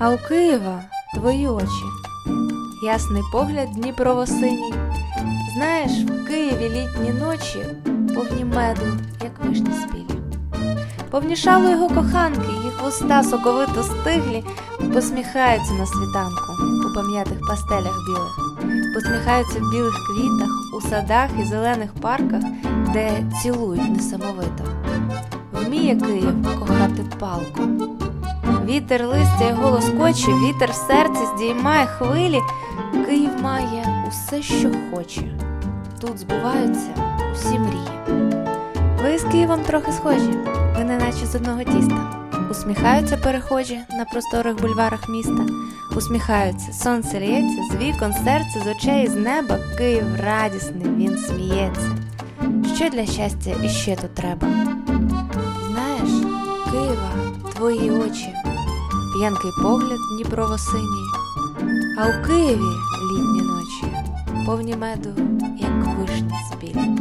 А у Києва твої очі, ясний погляд Дніпровосиній. Знаєш, в Києві літні ночі повні меду, як вишні спілі. Повні шалу його коханки, їх вуста соковито стиглі, посміхаються на світанку у пам'ятих пастелях білих, посміхаються в білих квітах, у садах і зелених парках, де цілують несамовито. Вміє Київ кохати палку. Вітер листя його лоскоче, вітер в серці здіймає хвилі. Київ має усе, що хоче. Тут збуваються усі мрії. Ви з Києвом трохи схожі, ви не наче з одного тіста. Усміхаються перехожі на просторих бульварах міста. Усміхаються, сонце лється, з вікон, серце, з очей, з неба. Київ радісний, він сміється. Що для щастя іще тут треба? Знаєш, Києва, твої очі, п'янкий погляд Дніпровосиній, а у Києві літні ночі, повні меду, як вишні спілі.